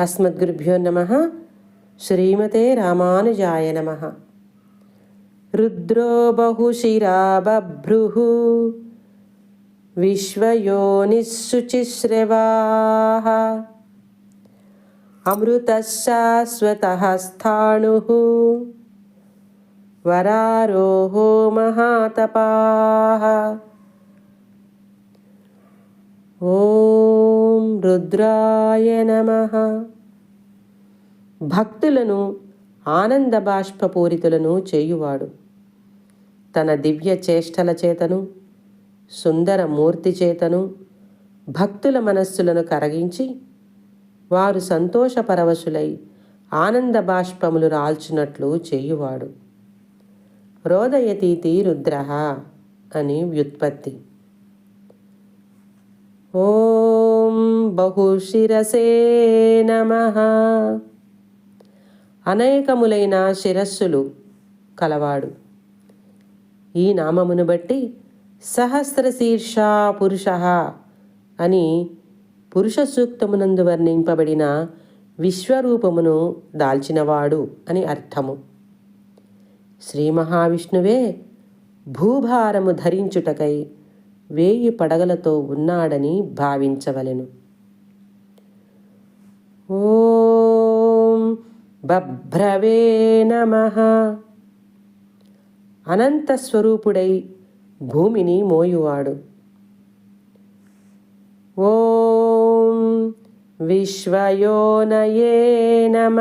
అస్మద్గురుభ్యో నమ. శ్రీమతే రామానుజాయ నమ. రుద్రో బహుశిరా బభ్రుः విశ్వయోనిశుచిశ్రవాः. అమృతశాశ్వతः స్థాణు వరారోహో మహాతపా. రుద్రాయ నమ. భక్తులను ఆనంద బాష్పపూరితులను చేయువాడు. తన దివ్య చేష్టల చేతను సుందర మూర్తి చేతను భక్తుల మనస్సులను కరగించి వారు సంతోషపరవశులై ఆనంద బాష్పములు రాల్చినట్లు చేయువాడు. రోదయతీతి రుద్ర అని వ్యుత్పత్తి. బహుశిరసే నమ. అనేకములైన శిరస్సులు కలవాడు. ఈ నామమును బట్టి సహస్రశీర్ష పురుష అని పురుష సూక్తమునందు వర్ణింపబడిన విశ్వరూపమును దాల్చినవాడు అని అర్థము. శ్రీ మహావిష్ణువే భూభారము ధరించుటకై వేయి పడగలతో ఉన్నాడని భావించవలెను. బభ్రవే నమ. అనంత స్వరూపుడై భూమిని మోయువాడు. ఓం విశ్వయోనయే నమ.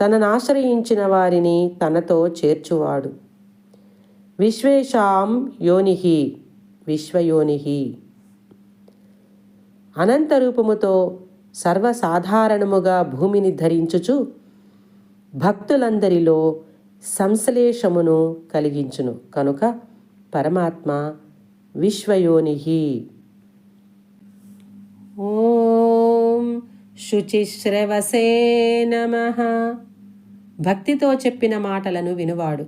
తననాశ్రయించిన వారిని తనతో చేర్చువాడు. విశ్వేషాం యోనిహి విశ్వయోనిహి. అనంతరూపముతో సర్వసాధారణముగా భూమిని ధరించుచు భక్తులందరిలో సంశ్లేషమును కలిగించును. కనుక పరమాత్మ విశ్వయోనిహి. ఓం శుచిశ్రవసే నమ. భక్తితో చెప్పిన మాటలను వినువాడు.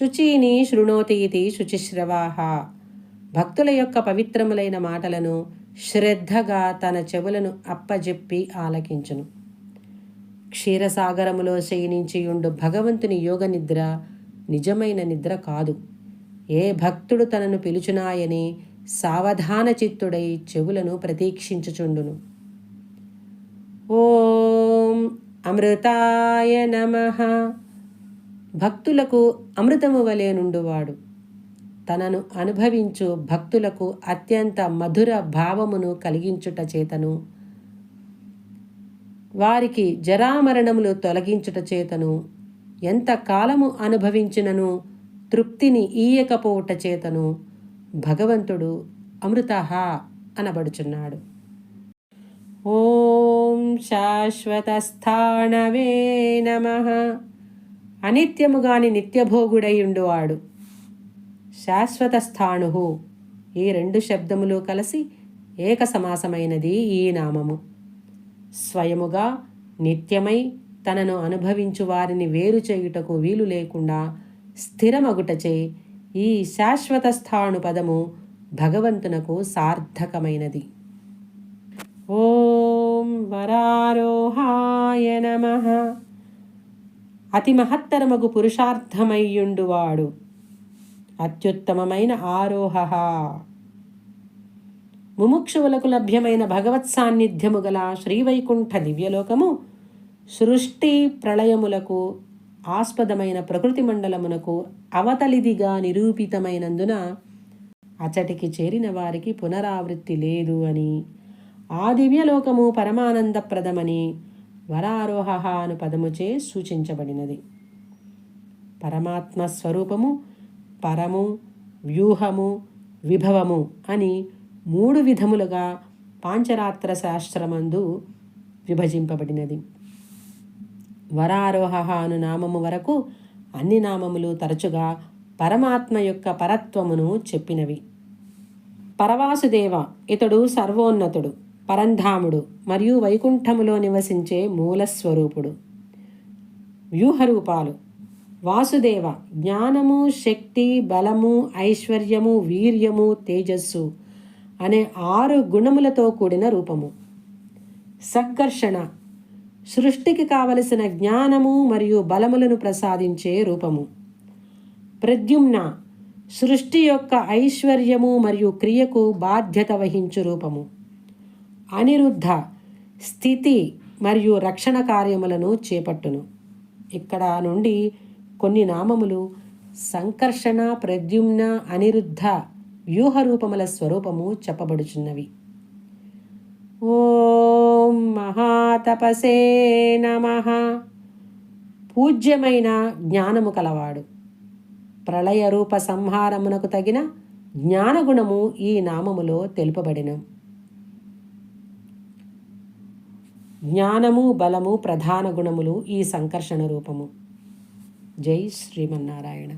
శుచీని శృణోతి ఇది శుచిశ్రవాహ. భక్తుల యొక్క పవిత్రములైన మాటలను శ్రద్ధగా తన చెవులను అప్పజెప్పి ఆలకించును. క్షీరసాగరములో శయనించియుండు భగవంతుని యోగ నిద్ర నిజమైన నిద్ర కాదు. ఏ భక్తుడు తనను పిలుచునాయని సావధాన చిత్తుడై చెవులను ప్రతీక్షించుచుండును. ఓం అమృతాయ నమః. భక్తులకు అమృతము వలె నుండువాడు. తనను అనుభవించు భక్తులకు అత్యంత మధుర భావమును కలిగించుట చేతను. వారికి జరామరణములు తొలగించుట చేతను. ఎంత కాలము అనుభవించినను తృప్తిని ఈయకపోవుట చేతను. భగవంతుడు అమృతహ అనబడుచున్నాడు. ఓం శాశ్వతస్థానవే నమ. అనిత్యముగాని నిత్యభోగుడైయుండువాడు. శాశ్వత స్థాణు ఈ రెండు శబ్దములు కలిసి ఏక సమాసమైనది ఈ నామము. స్వయముగా నిత్యమై తనను అనుభవించు వారిని వేరు చేయుటకు వీలు లేకుండా స్థిరమగుటచే ఈ శాశ్వత స్థాణు పదము భగవంతునకు సార్థకమైనది. ఓం వరారోహాయ నమ. అతి మహత్తరమగు పురుషార్థమయ్యుండువాడు. అత్యుత్తమమైన ఆరోహ ముముక్షువులకు లభ్యమైన భగవత్ సాన్నిధ్యము గల శ్రీవైకుంఠ దివ్యలోకము సృష్టి ప్రళయములకు ఆస్పదమైన ప్రకృతి మండలమునకు అవతలిదిగా నిరూపితమైనందున అచటికి చేరిన వారికి పునరావృత్తి లేదు అని. ఆ దివ్యలోకము పరమానందప్రదమని వరారోహ అను పదముచే సూచించబడినది. పరమాత్మ స్వరూపము పరము వ్యూహము విభవము అని మూడు విధములుగా పాంచరాత్ర శాస్త్రమందు విభజింపబడినది. వరారోహ అను నామము వరకు అన్ని నామములు తరచుగా పరమాత్మ యొక్క పరత్వమును చెప్పినవి. పరవాసుదేవ ఇతడు సర్వోన్నతుడు పరంధాముడు మరియు వైకుంఠములో నివసించే మూలస్వరూపుడు వ్యూహరూపాలు వాసుదేవ జ్ఞానము శక్తి బలము ఐశ్వర్యము వీర్యము తేజస్సు అనే ఆరు గుణములతో కూడిన రూపము. సంకర్షణ సృష్టికి కావలసిన జ్ఞానము మరియు బలములను ప్రసాదించే రూపము. ప్రద్యుమ్న సృష్టి యొక్క ఐశ్వర్యము మరియు క్రియకు బాధ్యత వహించు రూపము. అనిరుద్ధ స్థితి మరియు రక్షణ కార్యములను చేపట్టును. ఇక్కడ నుండి కొన్ని నామములు సంకర్షణ ప్రద్యుమ్న అనిరుద్ధ వ్యూహ రూపముల స్వరూపము చెప్పబడుచున్నవి. ఓం మహాతపసే నమ. పూజ్యమైన జ్ఞానము కలవాడు. ప్రళయ రూప సంహారమునకు తగిన జ్ఞానగుణము ఈ నామములో తెలుపబడిన. జ్ఞానము బలము ప్రధాన గుణములు ఈ సంకర్షణ రూపము. జై శ్రీమన్నారాయణ.